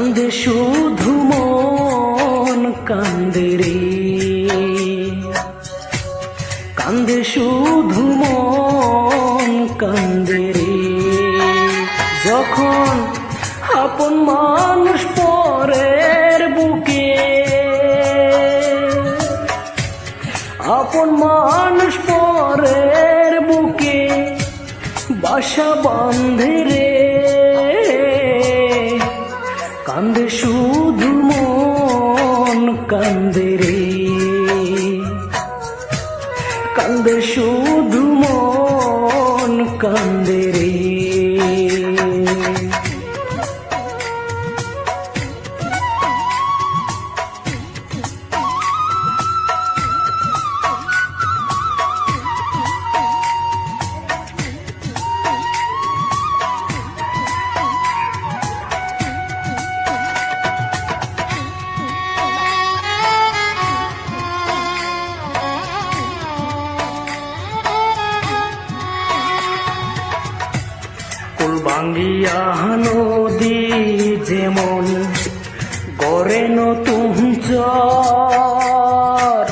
কান্দে শুধু মন কান্দে রে। কান্দে শুধু মন কান্দে রে। যখন আপন মানুষ পরের বুকে, আপন মানুষ পরের বুকে বাসা বাঁধে রে। শুধু মন কান্দে রে। কান্দে শুধু মন কান্দে রে। কুল ভাঙ্গিয়া নদী যেমন গড়ে নতুন চর।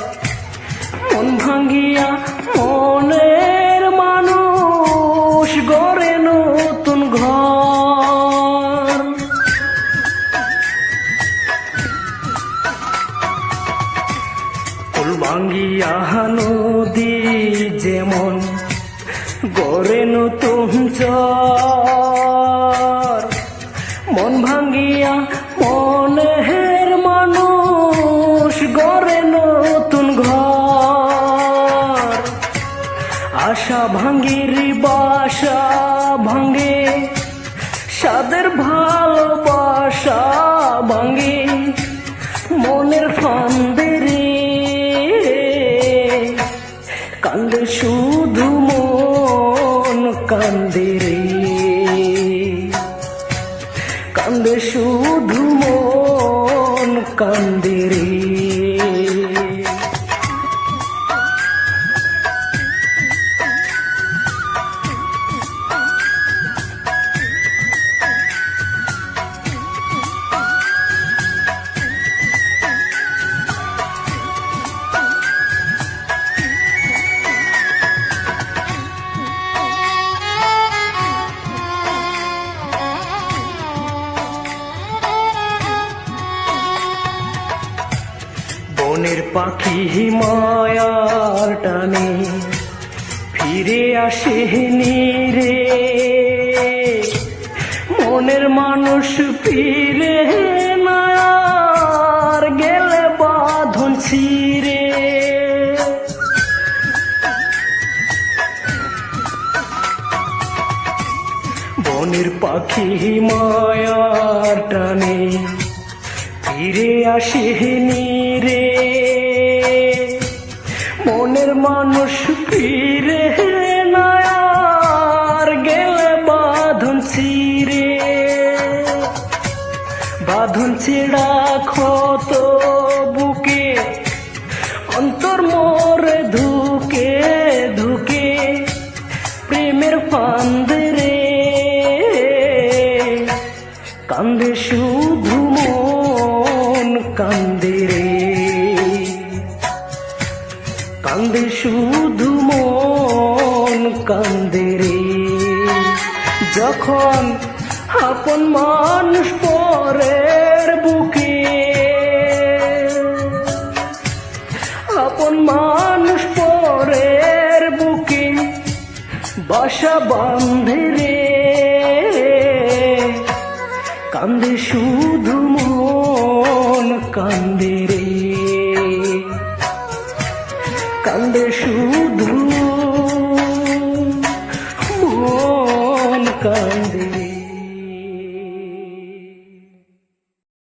মন ভাঙ্গিয়া মনের মানুষ গড়ে নতুন ঘর। কুল ভাঙ্গিয়া নদী যেমন গড়ে নতুন চর। মন ভাঙ্গিয়া মনের মানুষ গড়ে নতুন ঘর। আশা ভাঙ্গির বাসা ভাঙ্গে সাদের ভালোবাসা ভাঙ্গে। মনের ফান্দে কান্দে শুধু মন কান্দে পাখি মায়ার টানে, ফিরে আসে রে। মনের মানুষ ফিরে নায়ার গেলে বাঁধন ছিরে বনের পাখি মায়ার টানে ফিরে আসেনি রে। মনের মানুষ ফিরে নায়ার গেলে বাঁধন ছিরে বাঁধন ছেড়া ক্ষত বুকে, অন্তর মোরে ধুকে ধুকে, প্রেমের ফান্দে রে। কান্দে শুধু মন কান্দে রে কান্দে শুধু মন কান্দে রে যখন আপন মানুষ পরের বুকে আপন মানুষ পরের বুকে বাসা বাঁধে রে কান্দে শুধু মন কান্দেরে কান্দে শুধু মন কান্দে।